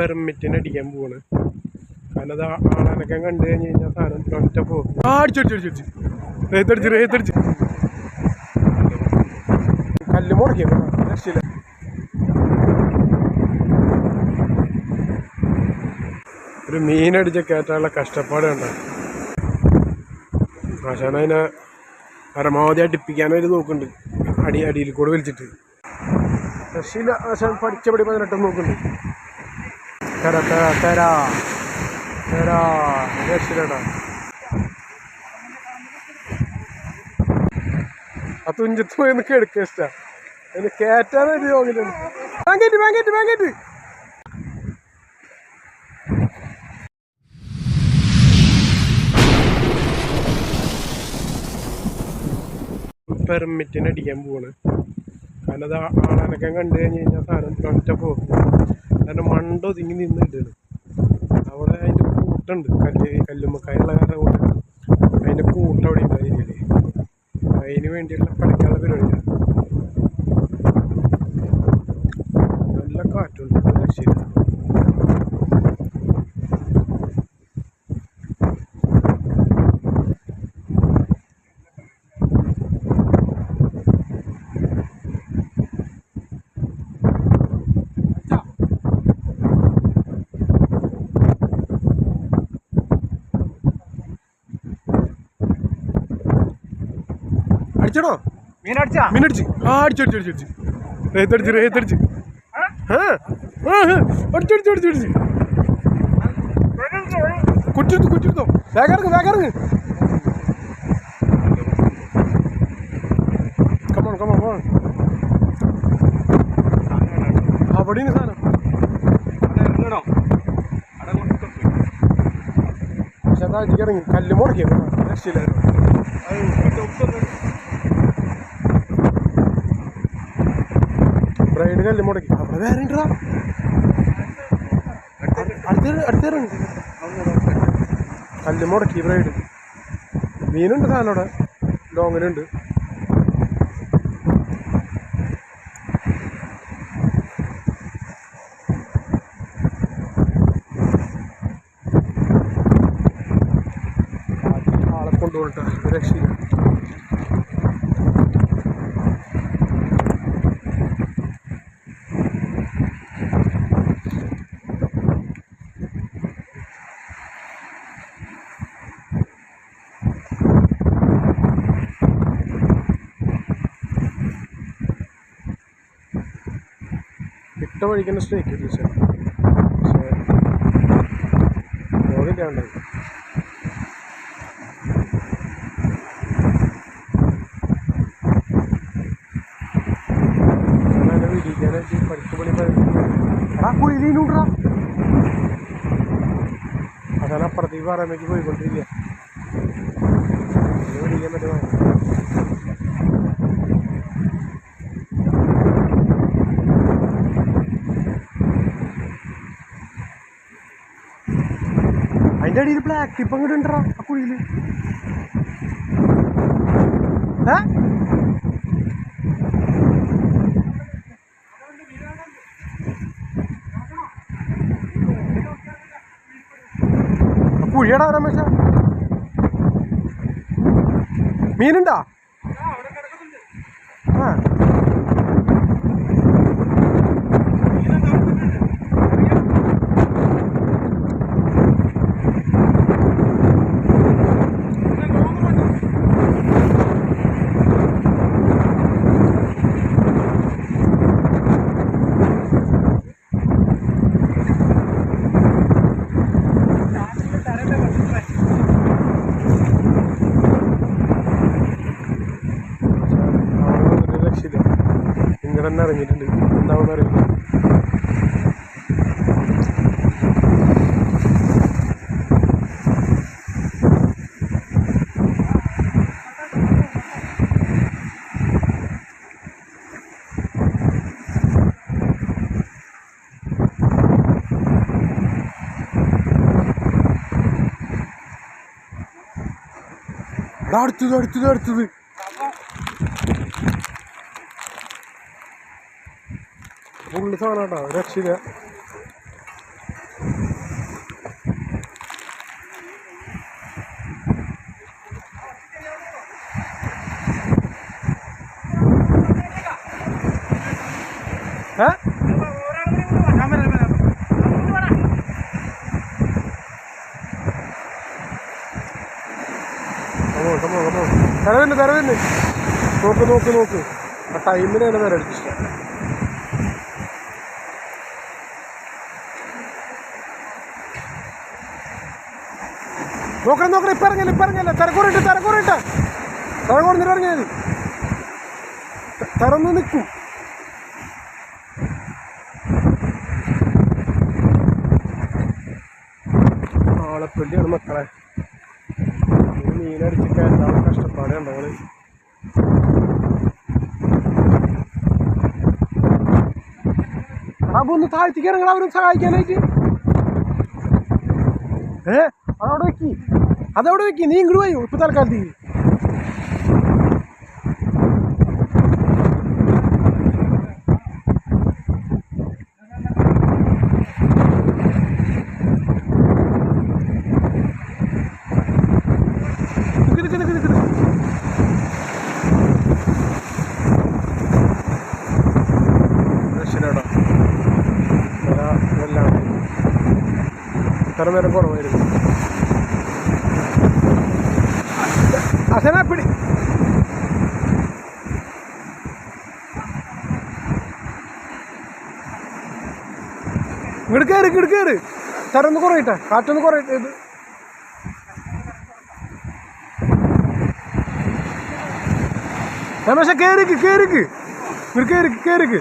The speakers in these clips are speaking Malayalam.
പെർമിറ്റിന് അടിക്കാൻ പോവാണ്. കാരണം അത് ആളനക്കം കണ്ടു കഴിഞ്ഞ് കഴിഞ്ഞാൽ സാധനം ഒറ്റ പോകും ആ അടിച്ചടിച്ചു അടിച്ചടിച്ചു റേത്തടിച്ച് റേത്തടിച്ച് കല്ല് മുടക്കിയ ഒരു മീനടിച്ച കയറ്റാനുള്ള കഷ്ടപ്പാട് കണ്ട? ആശാന അതിനെ പരമാവധി അടുപ്പിക്കാനൊരു നോക്കുന്നുണ്ട്. അടി അടിയിൽ കൂടെ വലിച്ചിട്ട്. രക്ഷയില്ല പഠിച്ചപടി പതിനെട്ടും നോക്കുന്നുണ്ട്. തര തര തര. തര രക്ഷയില്ലടാ ആ തുഞ്ചത്ത് പോയി നിൽക്കുക എടുക്കുക ഇഷ്ട. അതിന് കയറ്റാനൊരു യോഗിലുണ്ട് ബാങ്കേറ്റ് ബാങ്കേറ്റ് ബാങ്കേറ്റ് പെർമിറ്റിന് അടിക്കാൻ പോവാണ്. കാരണം അത് ആ- കണ്ടു കഴിഞ്ഞ് കഴിഞ്ഞാൽ സാധനം ഒറ്റ പോകും കാരണം മണ്ട ഒതുങ്ങി നിന്ന് അവിടെ അതിന്റെ കൂട്ടുണ്ട്. കല്ല് കല്ലുമ്മക്കായുള്ള കാരണം കൊണ്ട് അതിന്റെ കൂട്ട് അവിടെ ഉണ്ട് അതിന് വേണ്ടിയിട്ടുള്ള പഠിക്കാനുള്ള പരിപാടിയാണ് നല്ല കാറ്റുണ്ട് ഒരു രക്ഷയില്ല അടിച്ചടോ മീനടിച്ചാ? ആ അടിച്ചു അടിച്ചു അടിച്ചു അടിച്ചു. റേത്തടിച്ച് റേത്തടിച്ച് ആ ആ, ആ, അടിച്ചു അടിച്ചു അടിച്ചു അടിച്ചു. കുറ്റിരുത്തു കുറ്റിരുത്തോ വേഗം വേഗം കമോൺ കമോൺ കമോൺ അവിടെയാണ് സാധനം ഇറങ്ങണോ അവിടെ കൊണ്ട് പക്ഷെ അതാ ഇറങ്ങി കല്ല് മുടക്കിയത് രക്ഷയില്ലായിരുന്നു. ബ്രൈഡ് കല്ല് മുടക്കി. അവിടെ വേറെ ഉണ്ടോ അടുത്ത അടുത്തിറങ്ങി കല്ല് മുടക്കി ബ്രൈഡ് മീനുണ്ട് സാധനം അവിടെ. ലോങ്ങിലുണ്ട് ഇട്ട വഴിക്കുന്ന സ്ട്രൈക്ക് ടീച്ചർ പക്ഷേ പോകില്ലാണ്ടായി അതാണ് അപ്പുറത്തേക്ക് പറയുമ്പോഴേക്ക് പോയിക്കൊണ്ടിരിക്കുക അതിനെ വിടിക്കാൻ പറ്റുമോ അതിന്റെ അടിയിൽ ബ്ലാക്ക് ഇപ്പം അങ്ങോട്ട് ഉണ്ടോ ആ കുഴിയിൽ ഏ? കുഴിയടാ രമേശ. മീനുണ്ടാ? ഇറങ്ങിയിട്ടുണ്ട്. എന്താണെന്ന് അറിയില്ല. അടുത്തത് അടുത്തത് അടുത്തത്. പുള്ളി സാധനം കേട്ടോ രക്ഷയില്ല കരവന്നെ കരവന്നെ നോക്ക് നോക്ക് നോക്ക്. ആ ടൈമിനാണ് വരടിച്ചത് നോക്കണം നോക്കണം ഇപ്പം ഇറങ്ങില്ല ഇപ്പം ഇറങ്ങില്ല തിരക്കൂറിട്ട് തിരക്കൂറിട്ട് തിരക്കൂറിന്നിട്ട് ഇറങ്ങിയാൽ മതി ത- തിറന്ന് നിൽക്കും. ആളെപ്പള്ളിയാണ് മക്കളെ. മീനടിച്ചിട്ട് മീനടിച്ച് കയറ്റാൻ കഷ്ടപ്പാട് ഉണ്ടങ്ങൾ അപ്പൊ ഒന്ന് താഴ്ത്തിക്കാൻ നിങ്ങൾ അവരും സഹായിക്കാനായിട്ട്. ഏ അതവിടെ വെക്കി. അതവിടെ വെക്കി നീ ഇങ്ങോട്ട് പോയി ഇപ്പൊ തൽക്കാലത്തേക്ക് നിക്ക് നിക്ക് നിക്ക് നിക്ക് നിക്ക്. രക്ഷയില്ലാട്ടോ. ഇതാ ഇതെല്ലാം ഇത്ര നേരം കുറവായിരുന്നു അസന പിടി കയറി ഇങ്ങോട്ട് കയറി. തരൊന്ന് കുറയട്ടെ. കാറ്റൊന്ന് കുറയട്ടെ ഇത്. രമേശ കയറിക്ക് കയറിക്ക് ഇങ്ങോട്ട് കയറിക്ക് കയറിക്ക്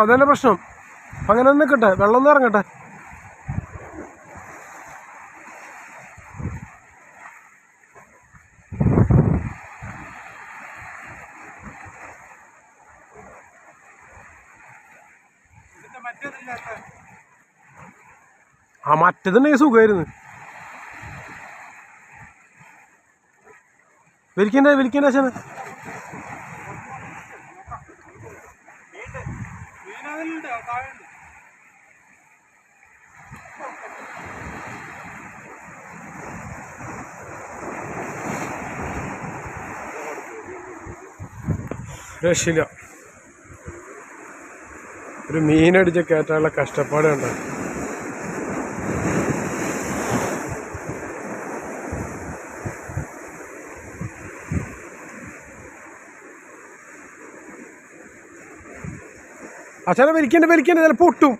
അതല്ല പ്രശ്നം. അങ്ങനെ നിൽക്കട്ടെ വെള്ളം ഒന്ന് ഇറങ്ങട്ടെ. ആ മറ്റേതുണ്ടെങ്കിൽ സുഖമായിരുന്നു വിളിക്കണ്ടേ വിളിക്കണ്ടേ അച്ഛനെ? രക്ഷില്ല ഒരു മീനടിച്ച് കയറ്റാനുള്ള കഷ്ടപ്പാട് കണ്ടോ അച്ഛനെ വലിക്കണ്ട വലിക്കണ്ട ചിലപ്പോൾ പൊട്ടും.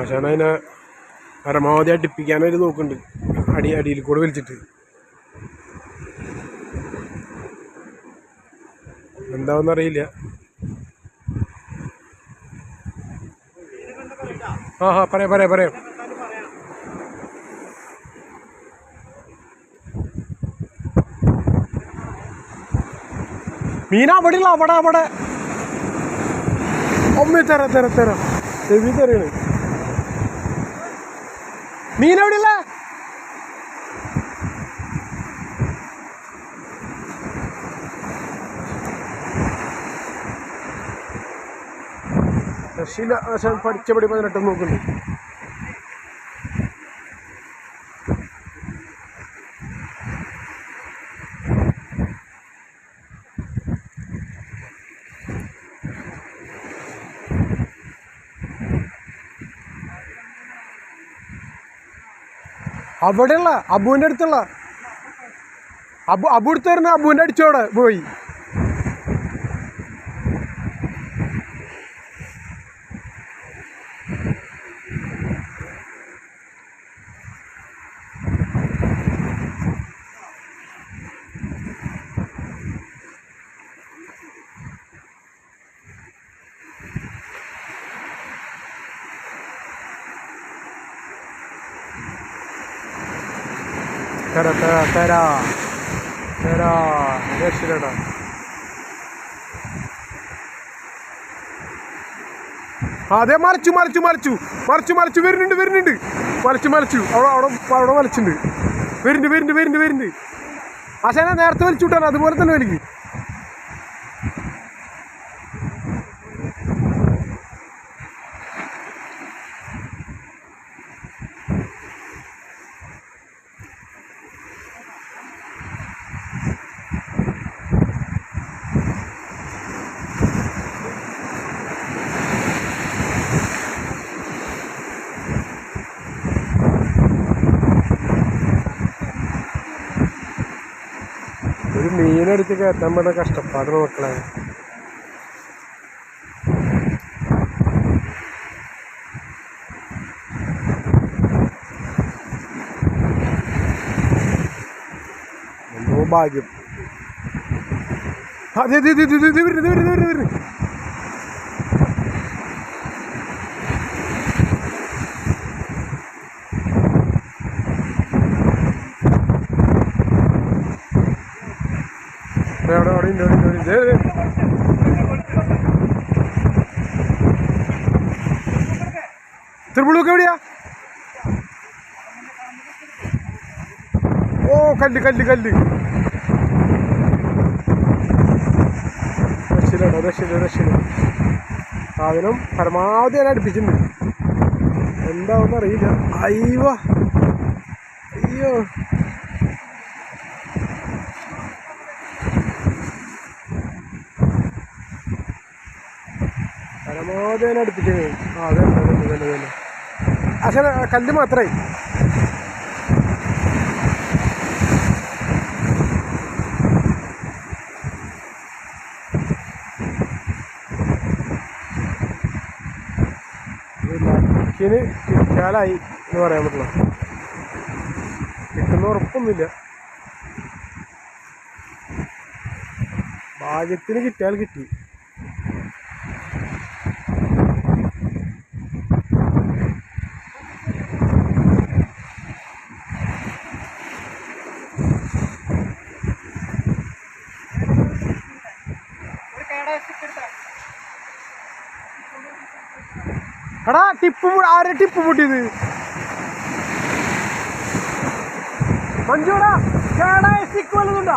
ആശാന അതിനെ പരമാവധി അടുപ്പിക്കാനൊരു നോക്കുന്നുണ്ട്. അടി അടിയിൽ കൂടെ വലിച്ചിട്ട്. എന്താവെന്നറിയില്ല ആ ഹാ പറയാം പറയാം പറയാം. മീന അവിടെ ഉള്ള അവിടെ അവിടെ. ഒമ്മി തരാം തരാം തരാം. ചെവി തരാണ്. ഉള്ള രക്ഷയില്ല ആശാൻ പഠിച്ച പടി പതിനെട്ട് നോക്കുന്നുണ്ട് അവിടെയുള്ള അബുവിന്റെ അടുത്തുള്ള അബു അബു എടുത്ത് തരുന്ന അബുവിന്റെ അടിച്ചോടെ പോയി. തര തര തര. തര രക്ഷയിലടാ അതെ മറിച്ചു മറിച്ചു മറിച്ചു. മറിച്ചു മറിച്ചു. വരുന്നുണ്ട് വരുന്നുണ്ട്. മലച്ചു മലച്ചു അവിടെ അവിടെ അവിടെ മലച്ചിട്ടുണ്ട് വരുന്നുണ്ട് വരുന്നുണ്ട് വരുന്നുണ്ട് വരുന്നുണ്ട്. ആശാനെ നേരത്തെ വലിച്ചു വിട്ടാണ്. അതുപോലെ തന്നെ വലിക്കും. മീനെടുത്ത് കയറ്റാൻ പറ്റുന്ന കഷ്ടപ്പാടാണ് മക്കളെ എന്തോ ഭാഗ്യം അതെ വരുന്നു വരുന്നു വരുന്നു വരുന്നു ഉണ്ട്. ദേ, ദേ. തിരുപ്പുളൂക്ക് എവിടെയാ? ഓ കല്ല് കല്ല് കല്ല്. രക്ഷയിലോ രക്ഷയിലോ രക്ഷയിലോ. സാധനം പരമാവധി ഞാൻ അടുപ്പിച്ചിട്ടുണ്ട്. എന്താവെന്ന് അറിയില്ല. അയ്യോ അയ്യോ. പരമാവധി ഞാൻ അടുപ്പിച്ചത് ആ അതെ അതെ അതെ അതെ അതെ കല്ല് മാത്രമേ ലക്കിന് കിട്ടാലായി എന്ന് പറയാൻ പറ്റില്ല. കിട്ടുന്ന ഉറപ്പൊന്നുമില്ല. ഭാഗ്യത്തിന് കിട്ടിയാൽ കിട്ടി. ടിപ്പ് ആരെ ടിപ്പ് പൊട്ടിയത്? മഞ്ജുടാ കേടായ സ്റ്റിക്ക് വല്ലതുണ്ടോ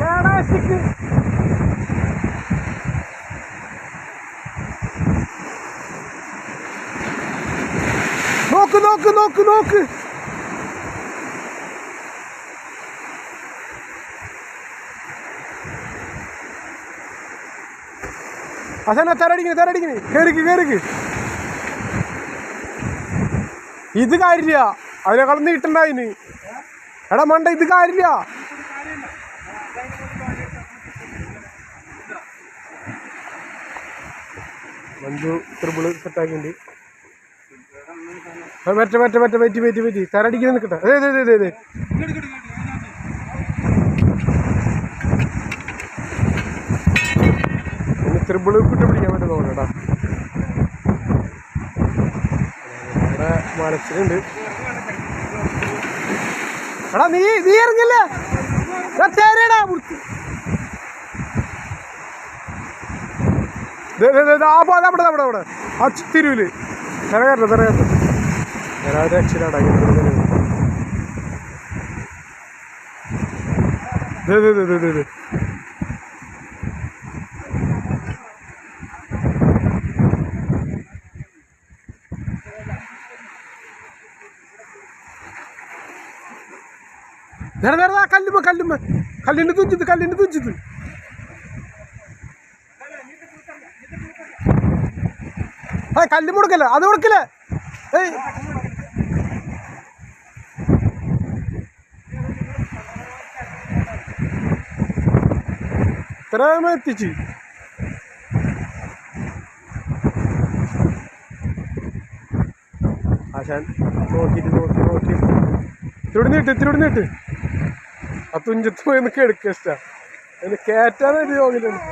കേടായ സ്റ്റിക്ക് നോക്ക് നോക്ക് നോക്ക് നോക്ക്. അസന തരടിക്കണേ തരടിക്കണേ കേറിക്ക് കേറിക്ക്. ഇത് കാര്യമില്ല. അതിനേക്കാൾ നീട്ടുണ്ടായിന് എടാ മണ്ട ഇത് കാര്യമില്ല. മഞ്ജു ത്രിബിൾ സെറ്റാക്കിണ്ട് മറ്റേ മറ്റേ മറ്റേ പറ്റി പറ്റി പറ്റി. തരടിക്കുന്ന നിൽക്കട്ടെ. അതെ അതെ അതെ അതെ ത്രിബിൾ കുട്ടി പിടിക്കാൻ പറ്റുന്ന നോക്കട്ടാ മനസ്സിലുണ്ട് എടാ നീ നീ ഇറങ്ങില്ലേ? അവിടെ അവിടെ അവിടെ ആ തിരുവിൽ. ദേ, ദേ, കല്ലുമ്മ കല്ലുമ്മ കല്ലിന്റെ തുഞ്ചിത് കല്ലിന്റെ തുഞ്ചിത് ആ കല്ല് മുടക്കല്ല അത് മുടക്കില്ല ഏയ്. ഇത്രയും എത്തിച്ച്? ആശാൻ നോക്കിയിട്ട് നോക്കി നോക്കി. ഇത്തിരി നീട്ട് ഇത്തിരി നീട്ട്. ആ തുഞ്ചത്ത് പോയി നിൽക്കുക എടുക്കുക ഇഷ്ടമാണ് അതിന് കയറ്റാനൊരു യോഗിലുണ്ട്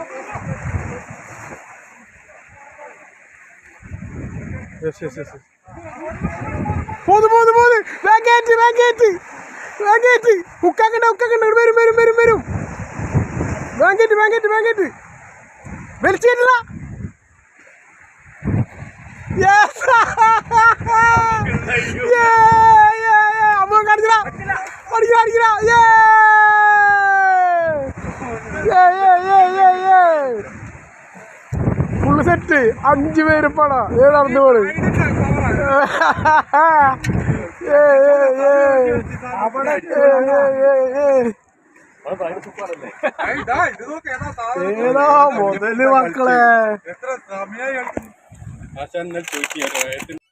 യെസ് യെസ് യെസ് പോന്ന് പോന്ന് പോന്ന്. ബാങ്കേറ്റ് ബാങ്കേറ്റ് ബാങ്കേറ്റ് ഉക്കാക്കണ്ട ഉക്കാക്കണ്ട. വരും വരും വരും വരും. ബാങ്കേറ്റ് ബാങ്കേറ്റ് ബാങ്കേറ്റ് വലിച്ചേറ്റില്ല. അമ്മ കാണിച്ചടാ. അടിക്കടാ, അടിക്കടാ. Yeah! സെറ്റ്. അഞ്ചു പേര് പട. ഏതാണ് പോൾ ഏതാ മുതൽ മക്കളെ? എത്ര ചോദിക്കുക